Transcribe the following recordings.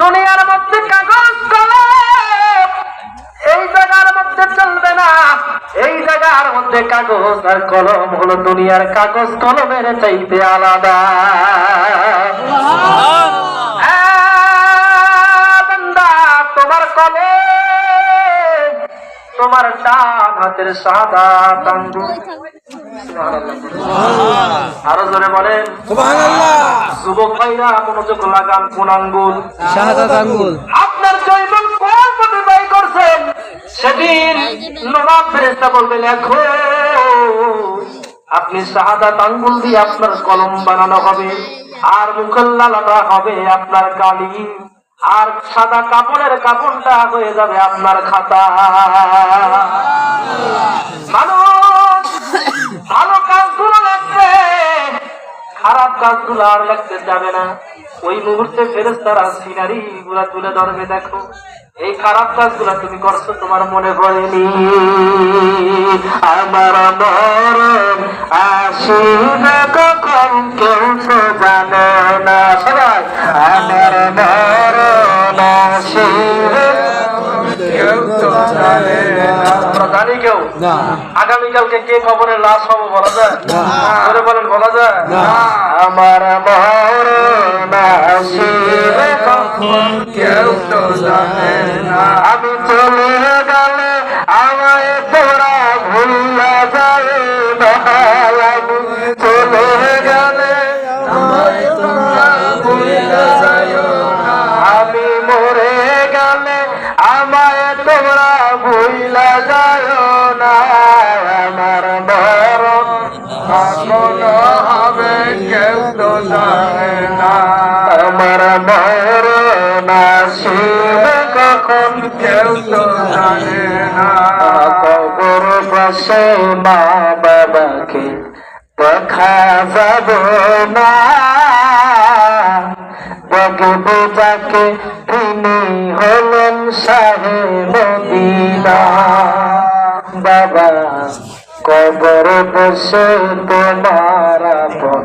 দুনিয়ার মধ্যে কাগজ কলম এই জায়গার মধ্যে চলবে না। এই জায়গার মধ্যে কাগজ আর কলম হলো দুনিয়ার কাগজ, কলমের চাইতে আলাদা। আঙ্গুল আরও জোরে বলেন। যুবক ভাইরা মনোযোগ লাগান কোন আঙ্গুল শাহাদাত আঙ্গুল আপনার জৈবন কোন পথে ব্যয় করছেন? সেদিন নবাব ফেরেস্তা বলবে লেখো আপনি শাহাদাত আঙ্গুল দিয়ে আপনার কলম বানানো হবে আর মুখল্লালাটা হবে আপনার কালি আর সাদা কাপড়ের কাপড়টা হয়ে যাবে আপনার খাতা। ভালো কাজগুলো লাগবে, খারাপ কাজগুলো আর লাগতে যাবে না। ওই মুহূর্তে ফেরেস্তারা সিনারি গুলা তুলে ধরবে, দেখো। এই খারাপ কাজগুলা তুমি করছ তোমার মনে পড়েনি আমার মরণ আসিবে কখন কেউ তো জানে না। সবাই, আমার মরণ আসিবে না আগামীকালকে কে কবরের লাশ হব বলা যায়। করে বলেন বলা যায়। আমার কেউ তো জানে না আমি চলে গেলে আমায় আমার মরণ আসিবে কখন কেউ তো জানে না। কবর পাশে মা বাবাকে দেখা যাব না। দেখব যাকে তিনি হলেন সাহে মদিনা। বাবা, কবর বসে তোমার আপন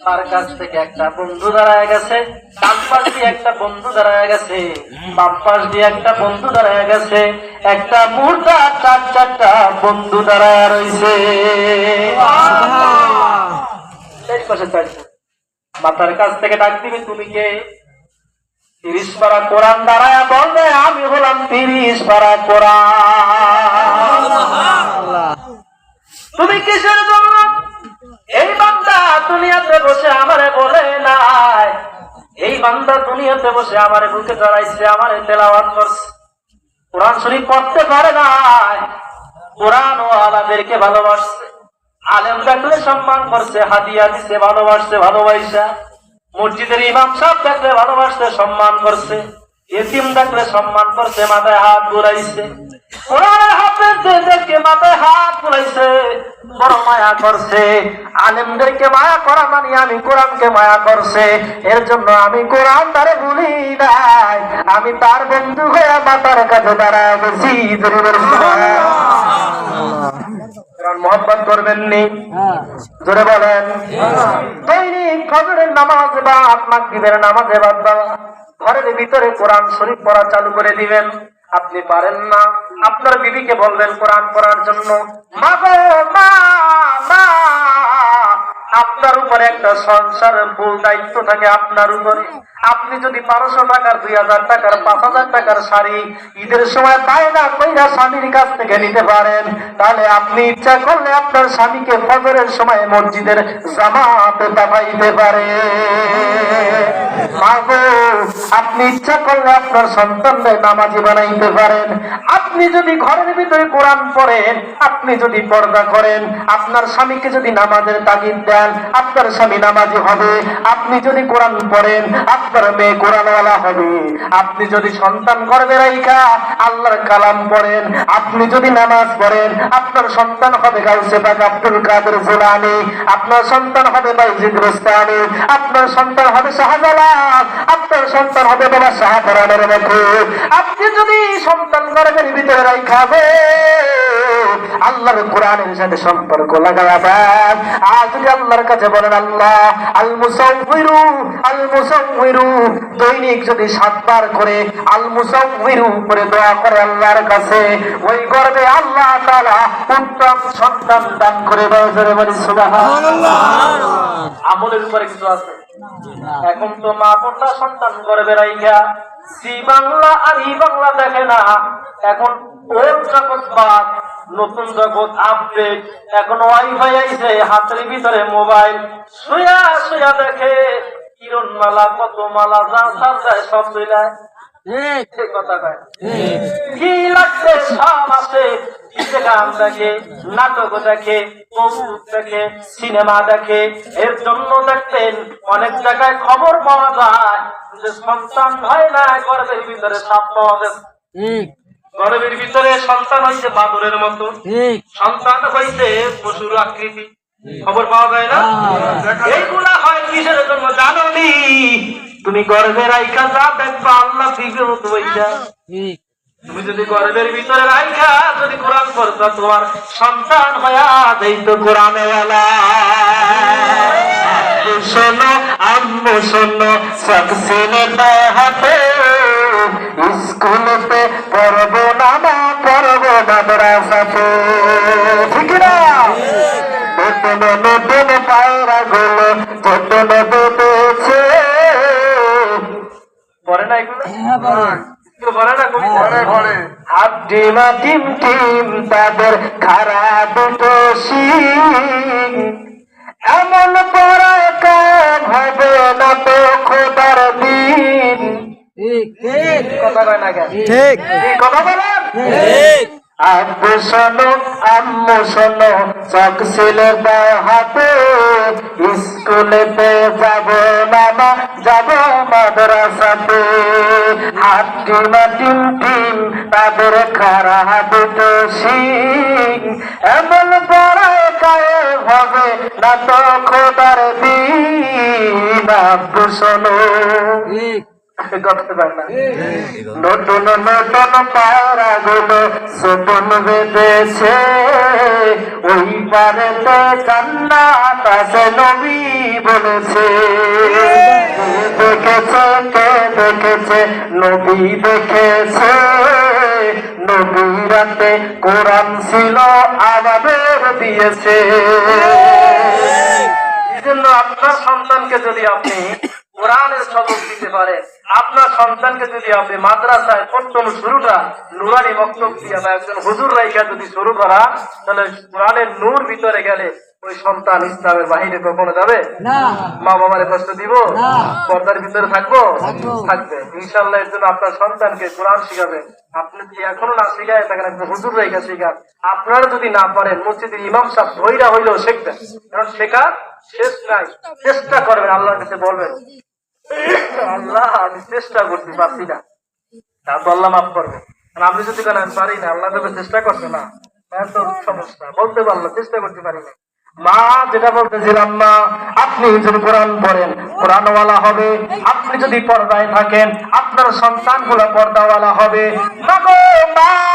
তার কাছ থেকে একটা বন্ধু দাঁড়ায় গেছে ডান পাশ দিয়ে একটা বন্ধু দাঁড়ায় গেছে বাম পাশ দিয়ে একটা বন্ধু দাঁড়ায় গেছে একটা মুহূর্তে চার চারটা বন্ধু দাঁড়ায় রয়েছে পাশে। মাতার কাছ থেকে ডাক দিবি তুমি কে? তিরিশ পারা কোরআন দাঁড়ায় বলবে আমি হলাম তিরিশ পারা কোরআন। তুমি কিসের জন্য এই বান্দা দুনিয়াতে বসে আমারে বলে নাই। এই বান্দা দুনিয়াতে বসে আমারে বুকে জড়াইছে, আমারে তেলাওয়াত করছে। কোরআন শরীফ পড়তে পারে নাই। কোরআন ও আলাদেরকে ভালোবাসছে। আলেম দেখলে সম্মান করছে, হাদিয়া দিছে, ভালোবাসছে, ভালোবাসা। মসজিদের ইমাম সাহেব দেখলে ভালোবাসছে, সম্মান করছে। এতিম দেখলে সম্মান করছে, মাথায় হাত বুলাইছে। কোরআনের হাফেজদেরকে মাথায় হাত বুলাইছে বড় মায়া করছে। আলেমদেরকে মায়া করা মানে আমি কোরআনকে মায়া করছে। এর জন্য আমি কোরআন তারে ভুলি নাই। আমি তার বন্ধু হয়ে মাতার কাছে দাঁড়ায় গেছি মহব্বত করবেন নি জোরে বলেন। দৈনিক ফজরের নামাজ বা আপনার দিবেন নামাজে বাদ ঘরের ভিতরে কোরআন শরীফ পড়া চালু করে দিবেন। আপনি পারেন না। আপনার বিবিকে বলবেন কোরআন পড়ার জন্য মা মা, আপনার উপরে একটা সংসারের ফুল দায়িত্ব থাকে আপনার উপরে। আপনি যদি বারোশো টাকার, দুই হাজার টাকার, পাঁচ হাজার টাকার শাড়ি ঈদের সময় পায় না কইরা স্বামীর কাছ থেকে নিতে পারেন, তাহলে আপনি ইচ্ছা করলে আপনার স্বামীকে ফজরের সময় মসজিদের জামাতে পাঠাইতে পারে আপনি ইচ্ছা করলে আপনার সন্তানদের নামাজি বানাইতে পারেন। আপনি যদি ঘরের ভিতরে কোরআন পড়েন, আপনি যদি পর্দা করেন, আপনার স্বামীকে যদি নামাজের তাগিদ দেন, আপনার স্বামী নামাজি হবে। আপনি যদি কোরআন পড়েন, আপনার মেয়ে কোরআনওয়ালা হবে। আপনি যদি সন্তান গর্বে রাইখা আল্লাহর কালাম পড়েন, আপনি যদি নামাজ পড়েন, আপনার সন্তান হবে গাউসে পাক আব্দুল কাদের জোলানি আপনার সন্তান হবে বাইজিদ রোস্তানি, আপনার সন্তান হবে শাহজালাল, আপনার সন্তান হবে বাবা শাহপরানের মতো আপনি যদি সন্তান গর্বের ভিতরে রাইখাবে আল্লাহর কোরআনের সাথে সম্পর্ক লাগাবেন আর যদি আল্লাহর কাছে বলেন আল্লাহ আল মুসাউবিরু আল মুসাউবিরু দৈনিক যদি সাতবার করে আল মুসাউবিরু করে দোয়া করে আল্লাহর কাছে ওই গর্বে আল্লাহ তাআলা উত্তম সন্তান দান করে বছরে বলি সুবহানাল্লাহ। আমলের উপরে কিছু আছে। এখন তো মা বোনটা সন্তান করে বেড়াইয়া সি বাংলা আর ই বাংলা দেখে না। এখন ওর জগৎ বাদ নতুন জগৎ আপডেট এখন ওয়াইফাই আইছে হাতের ভিতরে মোবাইল শুয়া শুয়া দেখে কিরণ মালা কত মালা যা সার যায় সব দেখে নাটক দেখে দেখে সিনেমা দেখে। এর জন্য দেখতেন অনেক জায়গায় খবর পাওয়া যায় যে সন্তান হয় না গর্বের ভিতরে সাপ পাওয়া গেছে গর্বের ভিতরে সন্তান হইছে বাদরের মতো। সন্তান হইছে পশুর আকৃতি। খবর পাওয়া যায় না? এইগুলা হয় কিসের জন্য জানো নি? তুমি গর্বের আইকা যা দেখবা আল্লাহ দিবে মতো বইটা তুমি যদি গর্বের ভিতরে রাইখা যদি কোরআন পড়তো তোমার সন্তান হয়া দেই তো কোরআনে শোনো আম্মু শোনো সকসিনে হাতে স্কুলেতে না এগুলো? কবিতা ঘরে ঘরে। হাত ডিমা টিম টিম তাদের খারা দুটো শিং এমন পড়ায় হবে না তো খোদার দিন। কথা কয় না কেন? ঠিক। কথা বলেন? আব্বু শোনো আম্মু শোনো চক ছিলে হাতে। স্কুলেতে যাব না মা যাব মাদ্রাসাতে। হাত টিমা টিম তাদের খারা দুটো শিং। এমন পড়ায় কায়ে হবে না তো খোদার দিন, আব্বু শোনো করতে পারে না। নতুন নতুনগুলো বেঁধেছে। ওই পারেতে কান্নাত আছে নবী বলেছে। দেখেছে কে দেখেছে? নবী দেখেছে। নবী রাতে কোরআন ছিল আমাদের দিয়েছে। এই। জন্য আপনার সন্তানকে যদি আপনি কোরআনের সবক দিতে পারেন আপনার সন্তানকে যদি আপনি মাদ্রাসায় প্রথম শুরুটা নুরানি বক্তব্য দিয়ে বা একজন হুজুর রাইকা যদি শুরু করা তাহলে কোরআনের নূর ভিতরে গেলে ওই সন্তান ইসলামের বাহিরে কখনো যাবে? মা বাবার কষ্ট দিব? পর্দার ভিতরে থাকব? থাকবে। ইনশাল্লাহ এর জন্য আপনার সন্তানকে কোরআন শিখাবেন আপনি যদি এখনও না শিখায় থাকেন একজন হুজুর রাইকা শিখান। আপনারা যদি না পারেন মসজিদের ইমাম সাহেব ধৈরা হইলেও শিখবেন। কারণ শেখা শেষ নাই। চেষ্টা করবেন আল্লাহর কাছে বলবেন। আল্লাহ, আমি চেষ্টা পারছি না। তার তো আল্লাহ মাফ করবে। আপনি যদি আমি পারি না, আল্লাহ চেষ্টা করছে না। সমস্যা। বলতে পারল, চেষ্টা করতে পারি না মা, যেটা বলতেছিলাম মা, আপনি যদি কোরআন পড়েন, কোরআনওয়ালা হবে। আপনি যদি পর্দায় থাকেন, আপনার সন্তানগুলো পর্দাওয়ালা হবে। মা!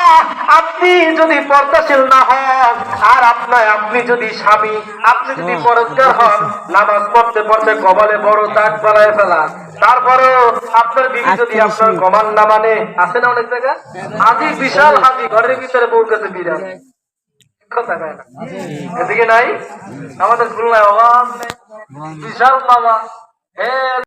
আপনি যদি পর্দাশীল না হন আর আপনার আপনি যদি স্বামী আপনি যদি পরস্কার হন নামাজ পড়তে পড়তে কপালে বড় দাগ বানায় ফেলান। তারপরেও আপনার বিবি যদি আপনার কমান না মানে আছে না অনেক জায়গা হাজি বিশাল হাজি ঘরের ভিতরে বউ কাছে বিরাট কথা কয় না। এদিকে নাই? আমাদের খুলনায় অভাব বিশাল বাবা। হে